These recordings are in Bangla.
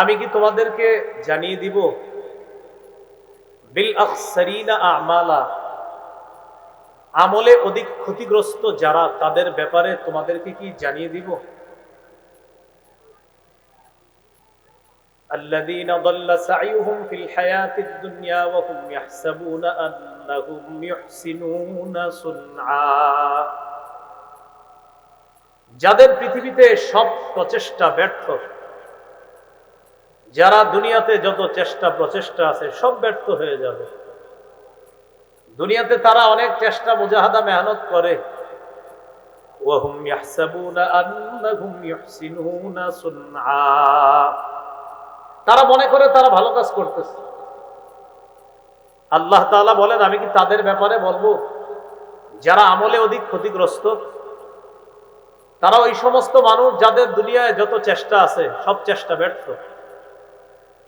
আমি কি তোমাদেরকে জানিয়ে দিব? বিল আমালা। আমলে অধিক ক্ষতিগ্রস্ত যারা, তাদের ব্যাপারে তোমাদেরকে কি জানিয়ে দিব? الذين ضل سعيهم في الحياة الدنيا وهم يحسبون أنهم يحسنون صنعا যাদের পৃথিবীতে সব প্রচেষ্টা ব্যর্থ যারা দুনিয়াতে যত চেষ্টা প্রচেষ্টা আছে, সব ব্যর্থ হয়ে যাবে। দুনিয়াতে তারা অনেক চেষ্টা, মুজাহাদা, মেহনত করে। তারা মনে করে তারা ভালো কাজ করতেছে। আল্লাহ তাআলা বলেন, আমি কি তাদের ব্যাপারে বলব? যারা আমলে অধিক ক্ষতিগ্রস্ত, তারা ওই সমস্ত মানুষ যাদের দুনিয়ায় যত চেষ্টা আছে, সব চেষ্টা ব্যর্থ।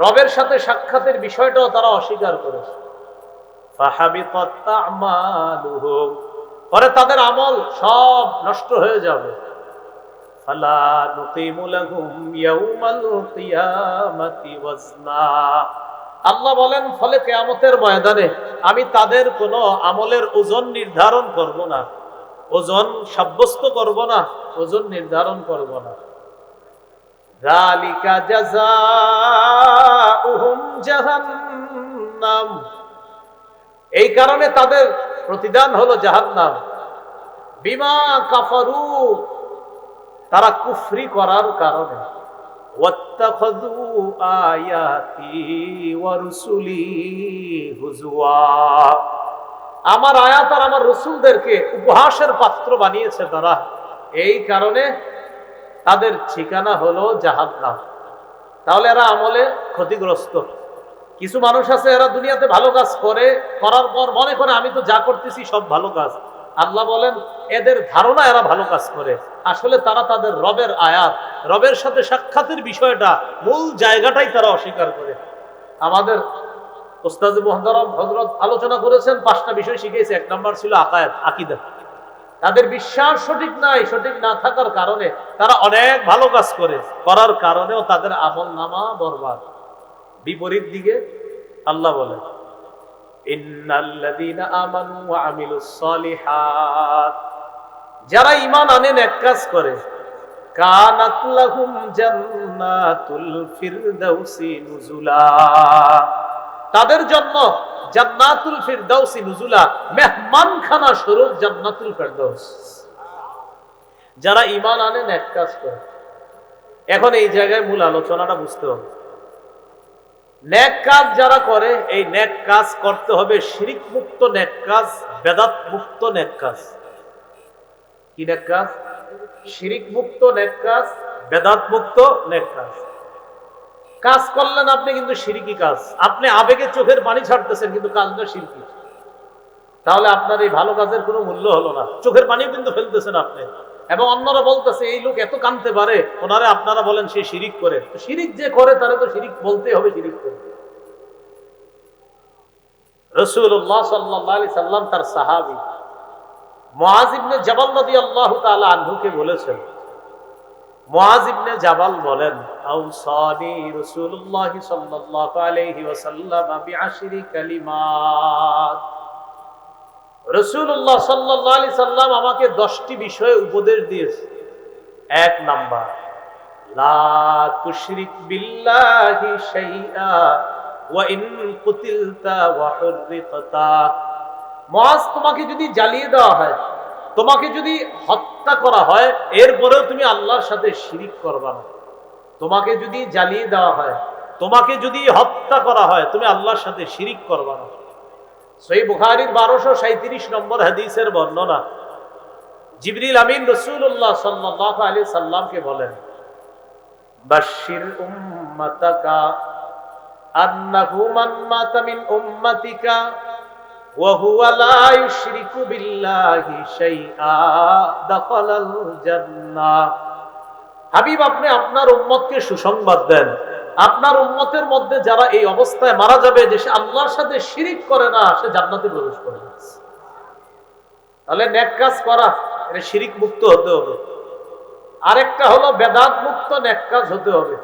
রবের সাথে সাক্ষাতের বিষয়টাও তারা অস্বীকার করেছে। পরে তাদের আমল সব নষ্ট হয়ে যাবে। আল্লাহ বলেন, ফলে কিয়ামতের ময়দানে আমি তাদের কোনো আমলের ওজন নির্ধারণ করব না। ওজন সাব্যস্ত করব না, ওজন নির্ধারণ করব না। যালিকা জাযাউহুম জাহান্নাম এই কারণে তাদের প্রতিদান হলো জাহান্নাম। বিমা কাফারু, তারা কুফরি করার কারণে। ওয়াত্তাখাযু আয়াতি ওয়া রুসুলি হুজুয়া আমার আয়াত আর আমার রসুলদেরকে উপহাসের পাত্র বানিয়েছে তারা। এই কারণে তাদের ঠিকানা হলো জাহান্নাম। তাহলে এরা আমলে ক্ষতিগ্রস্ত। কিছু মানুষ আছে, এরা দুনিয়াতে ভালো কাজ করে, করার পর মনে করে, আমি তো যা করতেছি সব ভালো কাজ। আল্লাহ বলেন, এদের ধারণা এরা ভালো কাজ করে। আসলে তারা তাদের রবের আয়াত, রবের সাথে সাক্ষাতের বিষয়টা, মূল জায়গাটাই তারা অস্বীকার করে। আমাদের ওস্তাজ মোহাম্মদ হজরত আলোচনা করেছেন, পাঁচটা বিষয় শিখিয়েছে। এক নম্বর ছিল আকায়াত আকিদা। তাদের বিশ্বাস সঠিক নাই, সঠিক না থাকার কারণে তারা অনেক ভালো কাজ করে। করার কারণেও তাদের আমল নামা বরবাদ। বিপরীত দিকে আল্লাহ সালিহাত। যারা ইমান আনেন এক কাজ করে। কানাত লাহুম জান্নাতুল ফিরদাউসি নুজুলা। তাদের জন্য জান্নাতুল ফিরদাউসি নুজুলা মেহমানখানা স্বরূপ জান্নাতুল ফিরদাউস। যারা ঈমান আনেন এক কাজ করে। এখন এই জায়গায় মূল আলোচনাটা বুঝতে হবে। ন্যাক কাজ যারা করে, এই ন্যাক কাজ করতে হবে শিরিক মুক্ত ন্যাক কাজ বেদাত মুক্ত ন্যাক কাজ। কি ন্যাক কাজ? শিরিক মুক্ত ন্যাক কাজ বেদাত মুক্ত ন্যাক কাজ। কাজ করলেন আপনি কিন্তু শিরিকি কাজ। আপনি আবেগে চোখের পানি ছাড়তেছেন, কিন্তু কাজটা শিরকি তাহলে আপনার এই ভালো কাজের কোনো মূল্য হলো না। চোখের পানিও কিন্তু ফেলতেছেন আপনি। এবং অন্যরা বলতেছে, এই লোক এত কানতে পারে। ওনারা আপনারা বলেন, সে শিরিক করে। শিরিক যে করে, তারা তো শিরিক বলতে হবে, শিরিক করে। রসুল্লাহ সাল্লি সাল্লাম তার সাহাবি মহাজিবনে জবাল নদী আল্লাহ তালা আনহুকে বলেছেন আমাকে দশটি বিষয়ে উপদেশ দিয়েছে। এক নাম্বার তোমাকে যদি জ্বালিয়ে দেওয়া হয় তোমাকে যদি করা হয়, এরপরেও তুমি আল্লাহর সাথে শিরিক করবা না। তোমাকে যদি জ্বালিয়ে দেওয়া হয়, তোমাকে যদি হত্যা করা হয়, তুমি আল্লাহর সাথে শিরিক করবা না। সেই বুখারির বারোশো সাঁত্রিশ নম্বর হাদিসের বর্ণনা। জিবরিল আমিন রসুল্লাহ সাল্লাহ আলী সাল্লামকে বলেন বাশির উম্মাতিকা হাবিব, আপনি আপনার উম্মতকে সুসংবাদ দেন। আপনার উম্মতের মধ্যে যারা এই অবস্থায় মারা যাবে যে সে আল্লাহর সাথে শিরিক করে না, সে জান্নাতে প্রবেশ করে তাহলে কাজ করা শিরিক মুক্ত হতে হবে। আরেকটা হলো বেদাত মুক্ত নেক কাজ হতে হবে।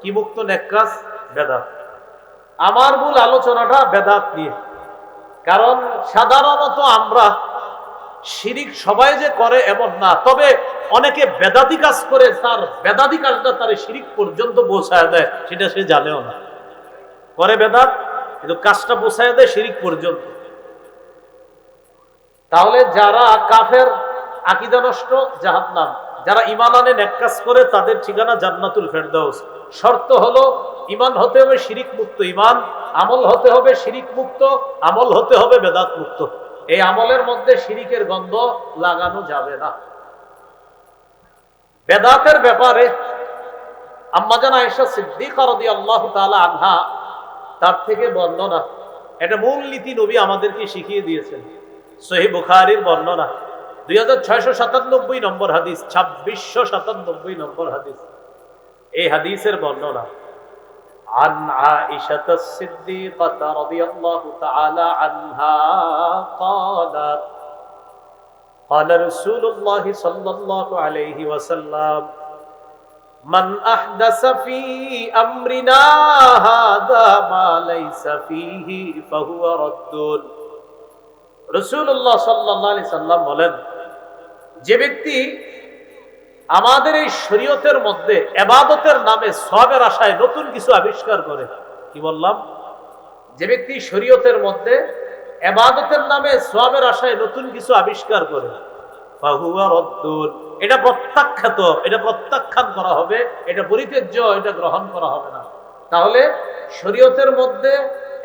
কি মুক্ত নেক কাজ? বেদাত। আমার মূল আলোচনাটা বেদাত নিয়ে। কারণ সাধারণত আমরা শিরিক সবাই যে করে এমন না, তবে অনেকে বেদাতি কাজ করে, তার বেদাতি কাজটা তার শিরিক পর্যন্ত পৌঁছায় দেয়, সেটা সে জানেও না। করে বেদাত, কিন্তু কাজটা পৌঁছায় দেয় শিরিক পর্যন্ত। তাহলে যারা কাফের, আকিদা নষ্ট, জাহান্নাম। যারা ইমান আনে, নেক কাজ করে, তাদের ঠিকানা জান্নাতুল ফেরদাউস। শর্ত হলো ইমান হতে হবে শিরিক মুক্ত ইমান আমল হতে হবে শিরিক মুক্ত আমল হতে হবে বেদাত মুক্ত এই আমলের মধ্যে শিরিকের গন্ধ লাগানো যাবে না। বেদাতের ব্যাপারে আম্মাজান আয়েশা সিদ্দিকা রাদিয়াল্লাহু তাআলা আনহা তার থেকে বর্ণনা। এটা মূল নীতি নবী আমাদেরকে শিখিয়ে দিয়েছেন। সহি বুখারীর বর্ণনা। দুই হাজার ছয়শো সাতানব্বই নম্বর হাদিস ছাব্বিশশো সাতানব্বই নম্বর হাদিস এই হাদিসের বর্ণনা عن عائشة الصديقة رضي الله تعالى عنها قالت قال رسول الله صلى الله عليه وسلم من أحدث في أمرنا هذا ما ليس فيه فهو رد رسول الله صلى الله عليه وسلم বলেন যে ব্যক্তি আমাদের এই শরীয়তের মধ্যে এবাদতের নামে সবের আশায় নতুন কিছু আবিষ্কার করে, কি বললাম? যে ব্যক্তি শরীয়তের মধ্যে এবাদতের নামে সবের আশায় নতুন কিছু আবিষ্কার করে এটা প্রত্যাখ্যাত, এটা প্রত্যাখ্যান করা হবে, এটা পরিত্যাজ্য, এটা গ্রহণ করা হবে না। তাহলে শরীয়তের মধ্যে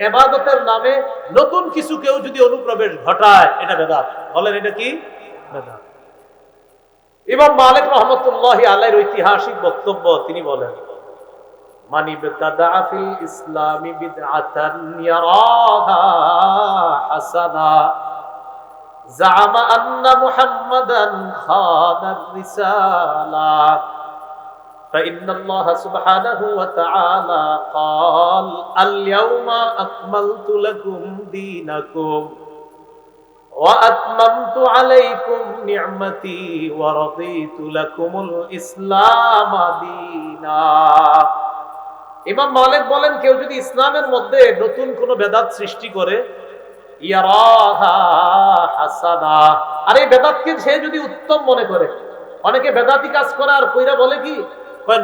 এবাদতের নামে নতুন কিছু কেউ যদি অনুপ্রবেশ ঘটায়, এটা বেদাত। বলেন এটা কি? বেদাত। ইমাম মালিক রহমতুল্লাহ আলাইর ঐতিহাসিক বক্তব্য তিনি বলেন মানি বেতাদা ফিল ইসলামি বিদআতান ইয়ারাহা হাসানা زعم أن محمدا خان الرسالة فإن الله سبحانه وتعالى قال اليوم أكملت لكم دينكم وأتممت عليكم نعمتي ورضيت لكم الإسلام دينا ইমাম মালিক বলেন কেউ যদি ইসলামের মধ্যে নতুন কোন বেদাত সৃষ্টি করে হাসানা আর এই বেদাতকে সে যদি উত্তম মনে করে অনেকে বেদাতি কাজ করে আর কইরা বলে কি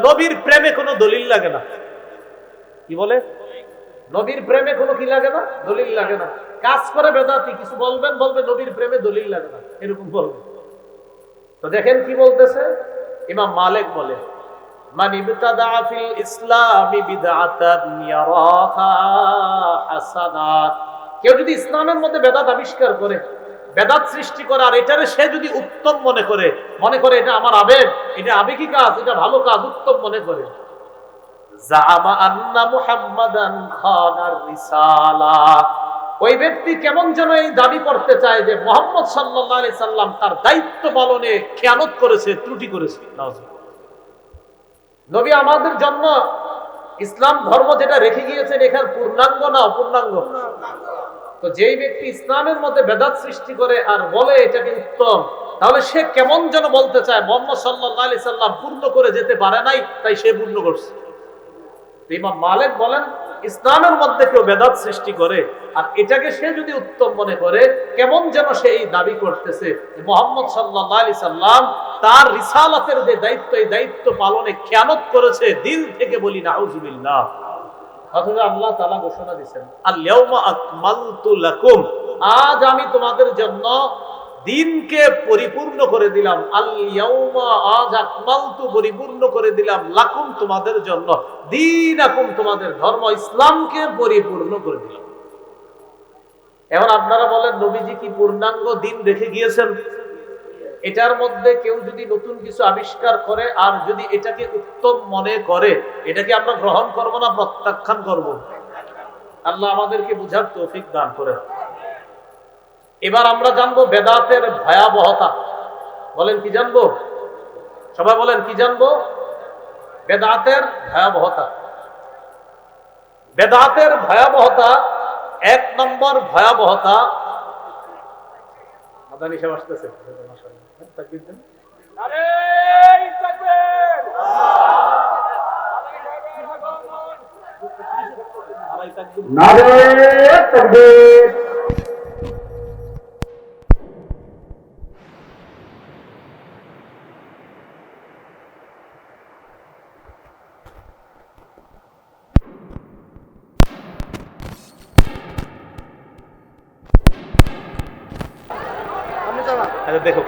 নবীর প্রেমে কোনো দলিল লাগে না কি বলে নবীর প্রেমে কোনো কি লাগে না? দলিল লাগে না। কাজ করে বেদাতি, কিছু বলবেন, বলবে, নবীর প্রেমে দলিল লাগে না। এরকম বলবে। তো দেখেন কি বলতেছে? ইমাম মালিক বলে, মান ফিল ইসলামি বিদআতান ইয়ারাহা হাসানা। কেউ যদি ইসলামের মধ্যে বেদাত আবিষ্কার করে, বেদাত সৃষ্টি করে, আর এটারে সে যদি উত্তম মনে করে মনে করে এটা আমার আবেগ, এটা আবেগী কাজ, এটা ভালো কাজ, উত্তম মনে করে ওই ব্যক্তি কেমন যেন এই দাবি করতে চায় যে মোহাম্মদ সাল্লাম তার দায়িত্ব পালনে করেছে, ত্রুটি করেছে। নবী আমাদের ইসলাম ধর্ম যেটা রেখে গিয়েছেন, এখানে পূর্ণাঙ্গ না অপূর্ণাঙ্গ? তো যেই ব্যক্তি ইসলামের মধ্যে বেদাত সৃষ্টি করে আর বলে এটাকে উত্তম, তাহলে সে কেমন যেন বলতে চায়, মোহাম্মদ সাল্লাহ আলি সাল্লাম পূর্ণ করে যেতে পারে নাই, তাই সে পূর্ণ করছে। ইমাম মালিক বলেন, ইসলামের মধ্যে কেউ বেদাত সৃষ্টি করে, আর এটাকে সে যদি উত্তম মনে করে, কেমন যেন সে এই দাবি করতেছে মোহাম্মদ সাল্লাহ আলি সাল্লাম তার রিসালাতের যে দায়িত্ব, এই দায়িত্ব পালনে খেয়ানত করেছে, দিল থেকে বলি নাউজুবিল্লাহ অথচ আল্লাহ তালা ঘোষণা দিচ্ছেন আজ আমি তোমাদের জন্য দিনকে পরিপূর্ণ করে দিলাম। আল্লাহুম্মা আজ আকমালতু পরিপূর্ণ করে দিলাম লাকুম তোমাদের জন্য। দিন আকুম তোমাদের ধর্ম, ইসলামকে পরিপূর্ণ করে দিলাম। এখন আপনারা বলেন, নবীজি কি পূর্ণাঙ্গ দিন রেখে গিয়েছেন? এটার মধ্যে কেউ যদি নতুন কিছু আবিষ্কার করে আর যদি এটাকে উত্তম মনে করে এটাকে আমরা গ্রহণ করব না প্রত্যাখ্যান করব? আল্লাহ আমাদেরকে বুঝার তৌফিক দান করে এবার আমরা জানব বেদাতের ভয়াবহতা। বলেন, কি জানব? সবাই বলেন, কি জানব? বেদাতের ভয়াবহতা। বেদাতের ভয়াবহতা, এক নম্বর ভয়াবহতা আসতেছে আচ্ছা দেখুক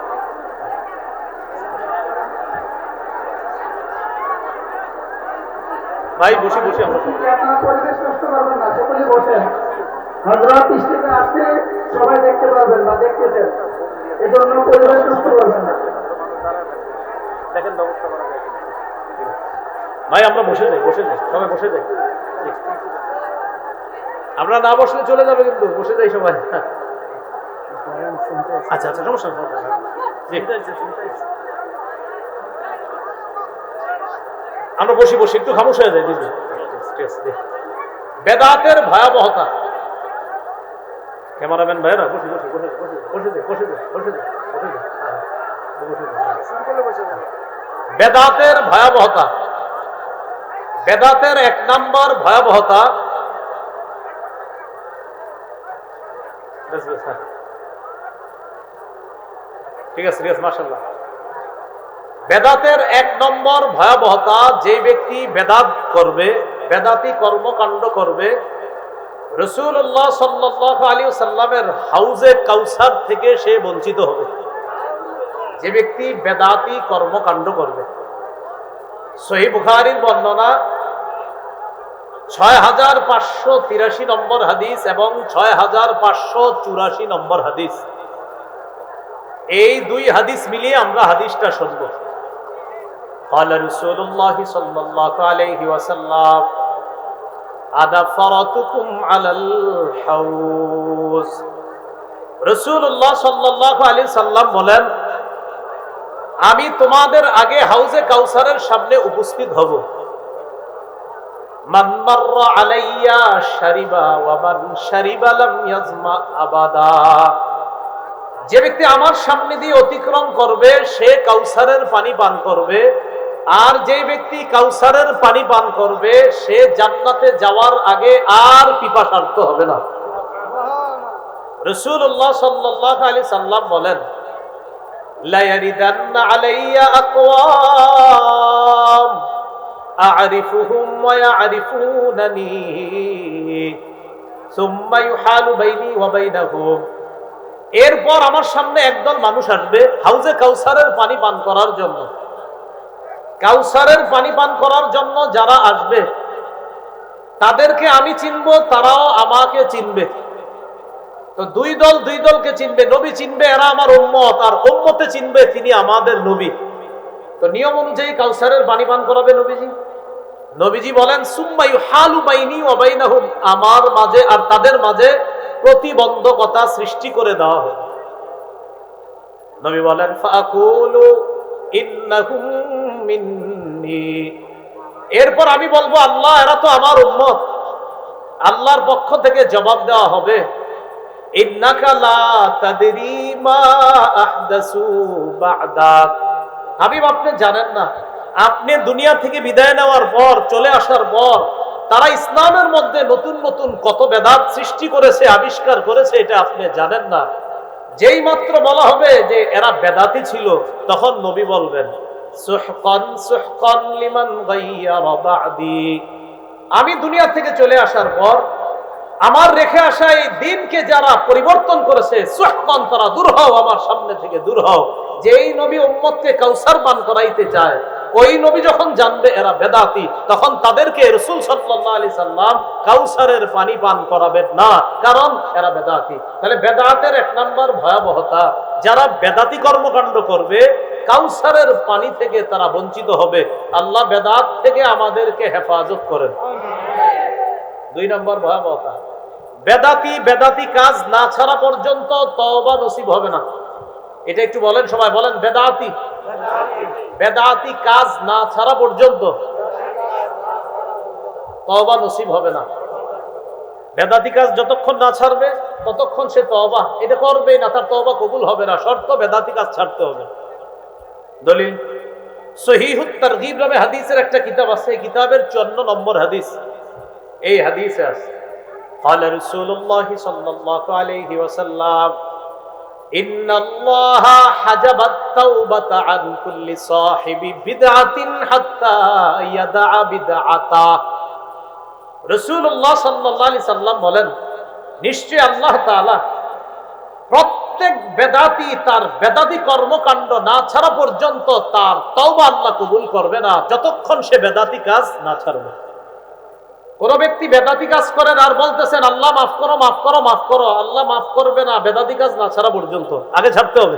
ভাই বসে বসে আমরা শুনি। আপনারা পরিবেশ নষ্ট করবেন না সকলে বসেন হজরত স্টেজে আসছে সবাই দেখতে পারবেন বা দেখতেছেন এজন্য পরিবেশ নষ্ট করবেন না দেখেন ব্যবস্থা করা যায় কিনা। ঠিক আছে। ভাই আমরা বসে যাই বসে যাই সবাই বসে যাই ঠিক। আমরা না বসলে চলে যাবে কিন্তু বসে যাই সবাই আচ্ছা আচ্ছা সমস্যা সমস্যা নেই। জি। আমরা বসি বসি একটু খামোশ হয়ে যাই আছে, বেদাতের ভয়াবহতা। ক্যামেরাম্যান ভাইরা বসে বসে বেদাতের ভয়াবহতা। বেদাতের এক নম্বর ভয়াবহতা। হ্যাঁ। ঠিক আছে ঠিক আছে মার্শাল্লাহ বেদাতের এক নম্বর ভয়াবহতা, যে ব্যক্তি বেদাত করবে, বেদাতি কর্মকাণ্ড করবে রসুল্লাহ সাল্লাহ আলী সাল্লামের হাউজে কাউসার থেকে সে বঞ্চিত হবে। যে ব্যক্তি বেদাতি কর্মকাণ্ড করবে। সহি বুখারির বর্ণনা ছয় হাজার পাঁচশো তিরাশি নম্বর হাদিস এবং ছয় হাজার পাঁচশো চুরাশি নম্বর হাদিস। এই দুই হাদিস মিলিয়ে আমরা হাদিসটা শুনব। قال رسول الله صلى الله عليه وسلم أنا فرطكم على الحوز রসুল্লাহ সাল্লাহ আলী সাল্লাম বলেন আমি তোমাদের আগে হাউজে কাউসারের সামনে উপস্থিত হব মান মাররা আলাইয়া শারিবা ওয়া মান শারিবা লাম ইয়াজমা আবাদা যে ব্যক্তি আমার সামনে দিয়ে অতিক্রম করবে সে কাউসারের পানি পান করবে আর যে ব্যক্তি কাউসারের পানি পান করবে সে জান্নাতে যাওয়ার আগে আর পিপাসার্থ হবে না রসুল্লাহ সাল্লাহ আলী সাল্লাম বলেন ليردن علي أقوام أعرفهم ويعرفونني ثم يحال بيني وبينهم এরপর আমার সামনে একদল মানুষ আসবে হাউজে কাউসারের পানি পান করার জন্য কাউসারের পানি পান করার জন্য যারা আসবে, তাদেরকে আমি চিনব, তারাও আমাকে চিনবে। তো দুই দল দুই দলকে চিনবে, নবী চিনবে, এরা আমার উম্মত, আর উম্মতে চিনবে তিনি আমাদের নবী। তো নিয়ম অনুযায়ী কাউসারের পানি পান করাবে নবীজি। নবীজি বলেন সুম্মায়ু হালু বাইনি অবাইনাহুম আমার মাঝে আর তাদের মাঝে প্রতিবন্ধকতা সৃষ্টি করে দেওয়া হবে নবী বলেন ফাকুলু এরপর আমি বলব, আল্লাহ, এরা তো আমার উম্মত। আল্লাহর পক্ষ থেকে জবাব দেওয়া হবে হাবিব, আপনি জানেন না, আপনি দুনিয়া থেকে বিদায় নেওয়ার পর, চলে আসার পর, তারা ইসলামের মধ্যে নতুন নতুন কত বেদাত সৃষ্টি করেছে, আবিষ্কার করেছে, এটা আপনি জানেন না। যেই মাত্র বলা হবে যে এরা বেদাতি ছিল, তখন নবী বলবেন, সুহকান সুহকান আমি দুনিয়া থেকে চলে আসার পর, আমার রেখে আসা এই দিনকে যারা পরিবর্তন করেছে সুহমান তারা দূর হও, আমার সামনে থেকে দূর হও। যে এই নবী উম্মতকে কাউসার পান করাইতে চায় ওই নবী যখন জানবে এরা বেদাতি, তখন তাদেরকে রসুল সাল্লাহ আলি সাল্লাম কাউসারের পানি পান করাবেন না, কারণ এরা বেদাতি। তাহলে বেদাতের এক নম্বর ভয়াবহতা, যারা বেদাতি কর্মকাণ্ড করবে, কাউসারের পানি থেকে তারা বঞ্চিত হবে। আল্লাহ বেদাত থেকে আমাদেরকে হেফাজত করেন। দুই নম্বর ভয়াবহতা, বেদাতি বেদাতি কাজ না ছাড়া পর্যন্ত তওবা নসিব হবে না। এটা একটু বলেন সবাই বলেন বেদাতি বেদাতি কাজ না ছাড়া পর্যন্ত তওবা নসিব হবে না বেদাতি কাজ যতক্ষণ না ছাড়বে ততক্ষণ সে তওবা এটা করবেই না তার তওবা কবুল হবে না শর্ত বেদাতি কাজ ছাড়তে হবে দলিল সহিহুত তারগিব নামে হাদিসের একটা কিতাব আছে এই কিতাবের 54 নম্বর হাদিস এই হাদিসে আছে قال رسول الله صلى الله عليه وسلم বলেন নিশ্চয় আল্লাহ প্রত্যেক বেদাতি তার বেদাতি কর্মকাণ্ড না ছাড়া পর্যন্ত তার তওবা আল্লাহ কবুল করবে না, যতক্ষণ সে বেদাতি কাজ না ছাড়বে। কোন ব্যক্তি বেদাতি কাজ করেন আর বলতেছেন, আল্লাহ মাফ করো মাফ করো মাফ করো, আল্লাহ মাফ করবে না, বেদাতি কাজ না ছাড়া পর্যন্ত। আগে ছাড়তে হবে।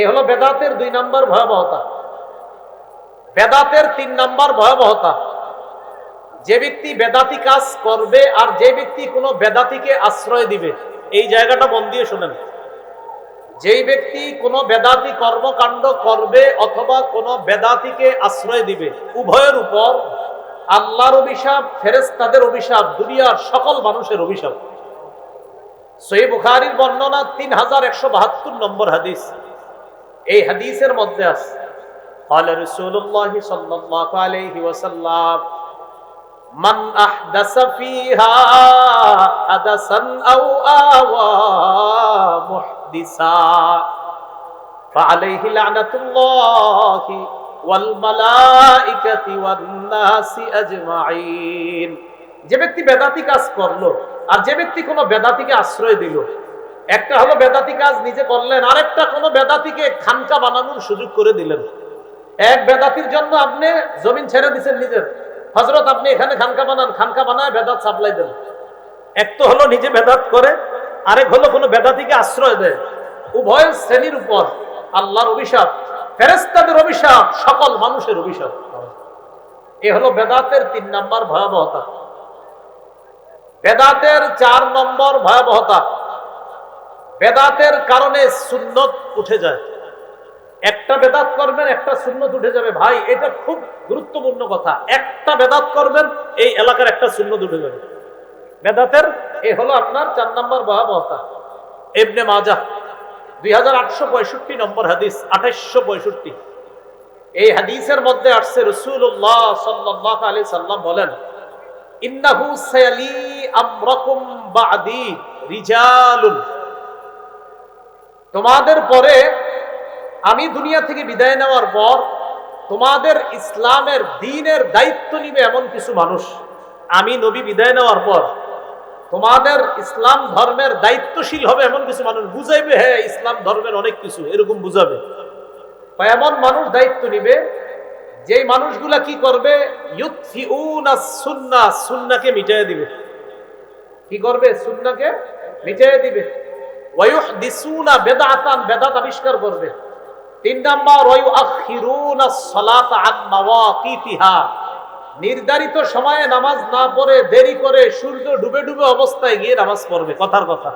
এ হলো বেদাতের দুই নম্বর ভয়াবহতা। বেদাতের তিন নম্বর ভয়াবহতা। যে ব্যক্তি বেদাতি কাজ করবে আর যে ব্যক্তি কোনো বেদাতিকে আশ্রয় দিবে, এই জায়গাটা মন দিয়ে শুনেন। যেই ব্যক্তি কোনো বেদাতি কর্মকাণ্ড করবে অথবা কোনো বেদাতিকে আশ্রয় দিবে, উভয়ের উপর আল্লাহর অভিশাপ ফেরেস্তাদের অভিশাপ দুনিয়ার সকল মানুষের অভিশাপ সই বুখারির বর্ণনা তিন হাজার একশো বাহাত্তর নম্বর হাদিস এই হাদিসের মধ্যে আছে قال رسول الله صلى الله عليه وسلم من أحدث فيها حدثا أو آوى محدثا فعليه لعنة الله والملائكة والناس أجمعين যে ব্যক্তি বেদাতি কাজ করল, আর যে ব্যক্তি কোনো বেদাতিকে আশ্রয় দিল, একটা হলো বেদাতি কাজ নিজে করলেন, আরেকটা কোনো বেদাতিকে খানকা বানানোর সুযোগ করে দিলেন। এক বেদাতির জন্য আপনি জমিন ছেড়ে দিচ্ছেন নিজের। হজরত আপনি এখানে খানকা বানান, খানকা বানায় বেদাত সাপ্লাই দেন। এক তো হলো নিজে বেদাত করে, আরেক হলো কোনো বেদাতিকে আশ্রয় দেয়। উভয় শ্রেণির উপর আল্লাহর অভিশাপ। ফেরেস্তাদের অভিশাপ, সকল মানুষের অভিশাপ। এ হলো বেদাতের তিন নম্বর ভয়াবহতা। বেদাতের চার নম্বর ভয়াবহতা। বেদাতের কারণে সুন্নত উঠে যায়। একটা বেদাত করবেন, একটা সুন্নত উঠে যাবে। ভাই, এটা খুব গুরুত্বপূর্ণ কথা। একটা বেদাত করবেন, এই এলাকার একটা সুন্নত উঠে যাবে। বেদাতের, এ হলো আপনার চার নম্বর ভয়াবহতা। এবনে মাজা দুই হাজার আটশো পঁয়ষট্টি নম্বর হাদিস এই হাদিসের মধ্যে আসছে রসুল্লাহ সাল্লাহ সাল্লাম বলেন তোমাদের পরে আমি দুনিয়া থেকে বিদায় নেওয়ার পর তোমাদের ইসলামের দিনের দায়িত্ব নিবে এমন কিছু মানুষ। আমি নবী বিদায় নেওয়ার পর তোমাদের ইসলাম ধর্মের দায়িত্বশীল হবে এমন কিছু মানুষ বুঝাইবে হ্যাঁ ইসলাম ধর্মের অনেক কিছু, এরকম বুঝাবে। এমন মানুষ দায়িত্ব নিবে, যেই মানুষগুলা কি করবে? সুন্না, সুন্নাকে মিটাই দিবে। কি করবে? সুন্নাকে মিটাই দিবে। বেদাতান, বেদাত আবিষ্কার করবে। তিন নাম্বার নির্ধারিত সময়ে নামাজ না পড়ে দেরি করে সূর্য ডুবে ডুবে অবস্থায় গিয়ে নামাজ পড়বে, কথার কথা।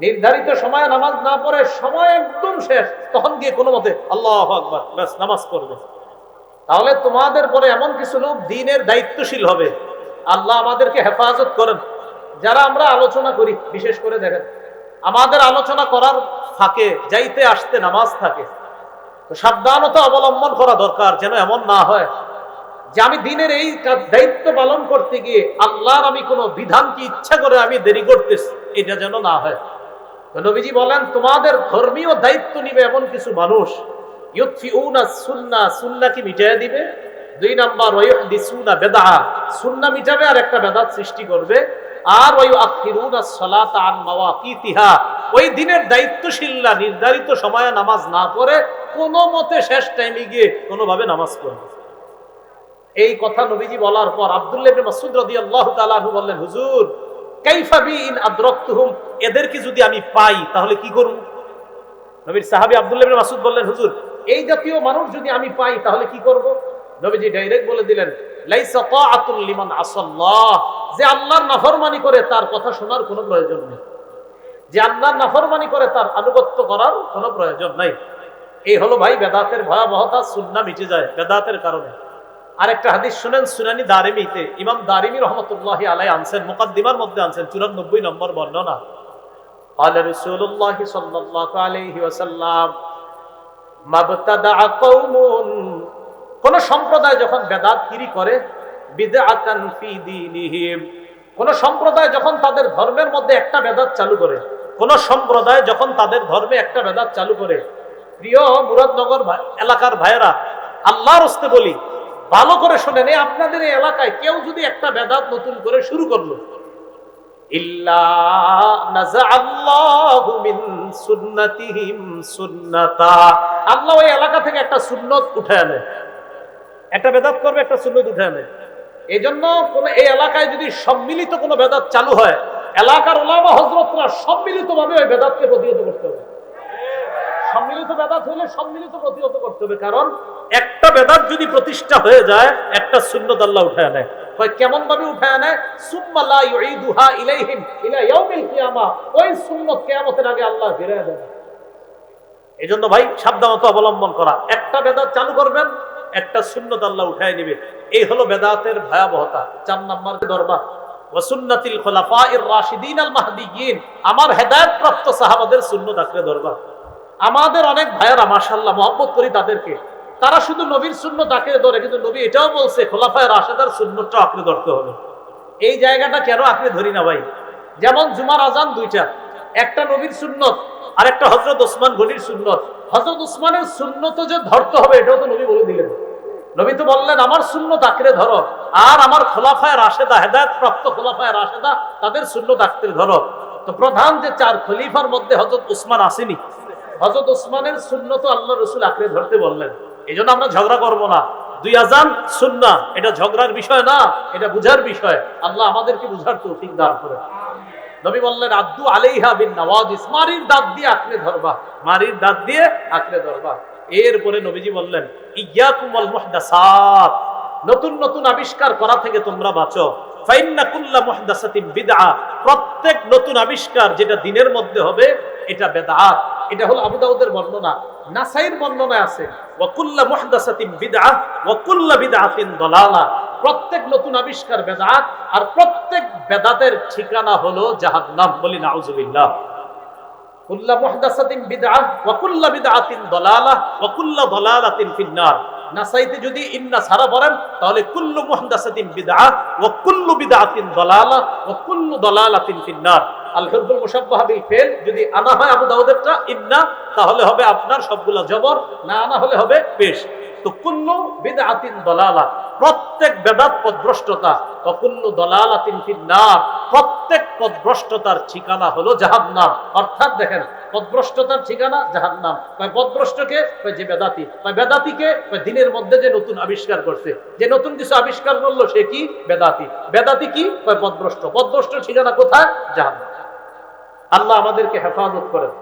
নির্ধারিত সময়ে নামাজ না পড়ে সময় একদম শেষ, তখন গিয়ে কোনো মতে আল্লাহ আকবার, ব্যাস, নামাজ পড়বে। তাহলে তোমাদের পরে এমন কিছু লোক দিনের দায়িত্বশীল হবে। আল্লাহ আমাদেরকে হেফাজত করেন। যারা আমরা আলোচনা করি, বিশেষ করে দেখেন, আমাদের আলোচনা করার ফাঁকে যাইতে আসতে নামাজ থাকে। সাবধানতা অবলম্বন করা দরকার, যেন এমন না হয়। যে আমি দিনের এই দায়িত্ব পালন করতে গিয়ে আল্লাহর আমি কোনো বিধানকে ইচ্ছা করে আমি দেরি করতেছি, এটা যেন না হয়। নবীজি বলেন, তোমাদের ধর্মীয় দায়িত্ব নিবে এমন কিছু মানুষ। সুন্না দিবে। দুই নাম্বার সুন্নাহ মিটাবে আর একটা বেদাত সৃষ্টি করবে। আর ওই ওই দিনের দায়িত্বশীলরা নির্ধারিত সময়ে নামাজ না পড়ে কোনো মতে শেষ টাইমে গিয়ে কোনোভাবে নামাজ পড়বে। এই কথা নবীজি বলার পর আব্দুল্লাহ ইবনে মাসউদ রাদিয়াল্লাহু তাআলা আনহু বললেন, হুজুর, কাইফা বি ইন আদরাকতুহুম? যদি আমি পাই, তাহলে কি করব? নবীর সাহাবী আব্দুল্লাহ ইবনে মাসউদ বললেন, হুজুর, এই জাতীয় মানুষ যদি আমি পাই, তাহলে কি করব? নবীজি ডাইরেক্ট বলে দিলেন, লাইসা তাআতুল লিমান আসাল্লাহ, যে আল্লাহর নাফরমানি করে তার কথা শোনার কোনো প্রয়োজন নেই। যে আল্লাহর নাফরমানি করে তার আনুগত্য করার কোনো প্রয়োজন নাই। এই হলো ভাই, বেদাতের ভয়াবহতা সুন্নাহ মিটে যায়, বেদাতের কারণে। আরেকটা হাদিস শুনেন সুনানি দারিমিতে ইমাম দারিমি রহমতুল্লাহ আলাই আনছেন মুকাদ্দিমার মধ্যে আনছেন চুরানব্বই নম্বর বর্ণনা قال رسول الله صلى الله عليه وسلم ما ابتدع قوم কোন সম্প্রদায় যখন বেদাতগিরি করে বিদআতান ফি দীনিহিম কোন সম্প্রদায় যখন তাদের ধর্মের মধ্যে একটা বেদাত চালু করে কোন সম্প্রদায় যখন তাদের ধর্মে একটা বেদাত চালু করে প্রিয় মুরাদনগর ভা- এলাকার ভাইয়েরা আল্লাহর হস্তে বলি ভালো করে শোনেন আপনাদের এই এলাকায় কেউ যদি একটা বেদাত নতুন করে শুরু করল। আল্লাহ ওই এলাকা থেকে একটা সুন্নত উঠে আনে। একটা বেদাত করবে, একটা সুন্নত উঠে আনে। এই জন্য কোন এই এলাকায় যদি সম্মিলিত কোনো বেদাত চালু হয়, এলাকার ওলামা হজরতরা সম্মিলিত ভাবে ওই বেদাতকে প্রতিহত করতে হবে। সম্মিলিত বেদাত হলে সম্মিলিত প্রতিহত করতে হবে। কারণ একটা বেদাত যদি প্রতিষ্ঠা হয়ে যায়, একটা সুন্নত আল্লাহ ভাই, সাবধানতা অবলম্বন করা। একটা চালু করবেন, একটা উঠায় নেবে। এই হলো বেদাতের ভয়াবহতা। চার নাম্বার দরবার খুলাফাইর রাশিদিন আমার হেদায়েত প্রাপ্ত সাহাবাদের সুন্নত আঁকড়ে ধরবা আমাদের অনেক ভাইয়েরা, মাশাআল্লাহ, মহব্বত করি তাদেরকে। তারা শুধু নবীর সুন্নত আঁকড়ে ধরে, কিন্তু নবী এটাও বলছে, খোলাফায় রাশেদার সুন্নতটা আঁকড়ে ধরতে হবে। এই জায়গাটা কেন আঁকড়ে ধরি না ভাই? যেমন জুমার আজান দুইটা, একটা নবীর সুন্নত, আর একটা হজরত ওসমান গনির সুন্নত। হজরত ওসমানের সুন্নত যে ধরতে হবে, এটাও তো নবী বলে দিলেন। নবী তো বললেন, আমার সুন্নত আঁকড়ে ধরো, আর আমার খোলাফায় রাশেদা হেদায়ত প্রাপ্ত খোলাফায় রাশেদা, তাদের সুন্নত আঁকড়ে ধরো। তো প্রধান যে চার খলিফার মধ্যে হজরত উসমান আসেনি হজরত উসমানের সুন্নত আল্লাহ রসুল আঁকড়ে ধরতে বললেন। এই জন্য আমরা ঝগড়া করব না। দুই আজান সুন্না এটা ঝগড়ার বিষয় না, এটা বুঝার বিষয়। আল্লাহ আমাদেরকে বুঝার তৌফিক দান করে নবী বললেন আলাইহা বিন দাঁত দিয়ে আঁকড়ে ধরবা। মারির দাঁত দিয়ে আঁকড়ে ধরবা। এরপরে নবীজি বললেন নতুন নতুন আবিষ্কার করা থেকে তোমরা বাঁচো। প্রত্যেক নতুন আবিষ্কার যেটা দিনের মধ্যে হবে, এটা বেদাত এটা হলো আবু দাউদের বর্ণনা নাসাইর বর্ণনায় আছে, ওয়া কুল্লা মুহদাসাতিন বিদআ, ওয়া কুল্লা বিদআতিন দালালা। প্রত্যেক নতুন আবিষ্কার বেদাত, আর প্রত্যেক বেদাতের ঠিকানা হলো জাহান্নাম বলি নাউজুবিল্লাহ। কুল্লা মুহদাসাতিন বিদআহ ওয়া কুল্লা বিদআতিন দালালাহ ওয়া কুল্লা দালালাতিন ফিন্নার। নাসাইতে যদি ইন্না সারা বলেন, তাহলে কুল্লু মুহদাসাতিন বিদআহ ওয়া কুল্লু বিদআতিন দালালাহ ওয়া কুল্লু দালালাতিন ফিন্নার। বিল যদি আনা হয় আবু ইন্না, তাহলে হবে আপনার সবগুলা জবর, না আনা হলে হবে পেশ। তো দালালা, প্রত্যেক বেদাত পদভ্রষ্টতা, ও কুল্লু দালালাতিন ফিন্নার, প্রত্যেক পদভ্রষ্টতার ঠিকানা হলো জাহান্নাম। অর্থাৎ দেখেন, পদভ্রষ্টতার ঠিকানা জাহান্নাম। কয় পদভ্রষ্টকে যে বেদাতি। বেদাতিকে দিনের মধ্যে যে নতুন আবিষ্কার করছে। যে নতুন কিছু আবিষ্কার করল সে কি? বেদাতি। বেদাতি কি? পদভ্রষ্ট। পদভ্রষ্ট ঠিকানা কোথায়? জাহান্নাম। আল্লাহ আমাদেরকে হেফাজত করেন।